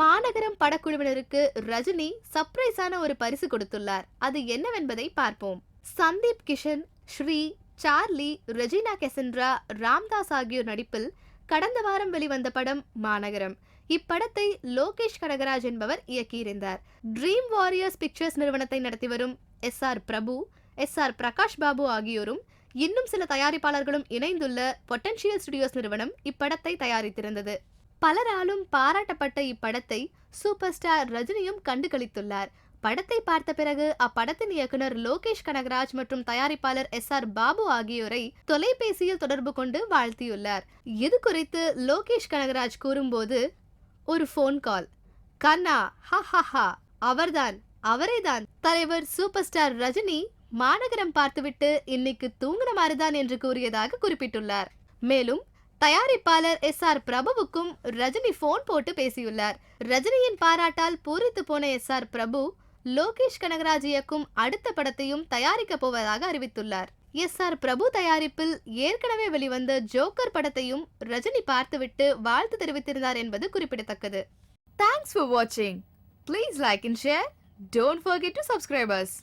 மாநகரம் படக்குழுவினருக்கு ரஜினி சர்ப்ரைஸான ஒரு பரிசு கொடுத்துள்ளார். அது என்னவென்பதை பார்ப்போம். சந்தீப் கிஷன் ஸ்ரீ சார்லி ரெஜினா கெசன்ட்ரா ராம்தாஸ் ஆகியோர் நடிப்பில் கடந்த வாரம் வெளிவந்த படம் மாநகரம். இப்படத்தை லோகேஷ் கனகராஜ் என்பவர் இயக்கியிருந்தார். ட்ரீம் வாரியர்ஸ் பிக்சர்ஸ் நிறுவனத்தை நடத்தி வரும் S R Prabhu S R Prakash Babu ஆகியோரும் இன்னும் சில தயாரிப்பாளர்களும் இணைந்துள்ள பொட்டன்ஷியல் ஸ்டுடியோஸ் நிறுவனம் இப்படத்தை தயாரித்திருந்தது. பலராலும் பாராட்டப்பட்ட இப்படத்தை சூப்பர் ஸ்டார் ரஜினியும் கண்டுகளித்துள்ளார். படத்தை பார்த்த பிறகு அப்படத்தின் இயக்குனர் லோகேஷ் கனகராஜ் மற்றும் தயாரிப்பாளர் எஸ் ஆர் பாபு ஆகியோரை தொலைபேசியில் தொடர்பு கொண்டு வாழ்த்தியுள்ளார். இது குறித்து லோகேஷ் கனகராஜ் கூறும்போது ஒரு ஃபோன் கால் கண்ணா ஹா அவர்தான் அவரேதான். தலைவர் சூப்பர் ஸ்டார் ரஜினி மாநகரம் பார்த்துவிட்டு இன்னைக்கு தூங்குன மாதிரிதான் என்று கூறியதாக குறிப்பிட்டுள்ளார். மேலும் தயாரிப்பாளர் எஸ் ஆர் பிரபுவுக்கும் ரஜினி போன் போட்டு பேசியுள்ளார். ரஜினியின் பாராட்டால் பூரித்து போன எஸ் ஆர் பிரபு லோகேஷ் கனகராஜ் இயக்கும் அடுத்த படத்தையும் தயாரிக்க போவதாக அறிவித்துள்ளார். எஸ் ஆர் பிரபு தயாரிப்பில் ஏற்கனவே வெளிவந்த ஜோக்கர் படத்தையும் ரஜினி பார்த்துவிட்டு வாழ்த்து தெரிவித்திருந்தார் என்பது குறிப்பிடத்தக்கது. தேங்க்ஸ் ஃபார் வாட்சிங் please like and share don't forget to subscribers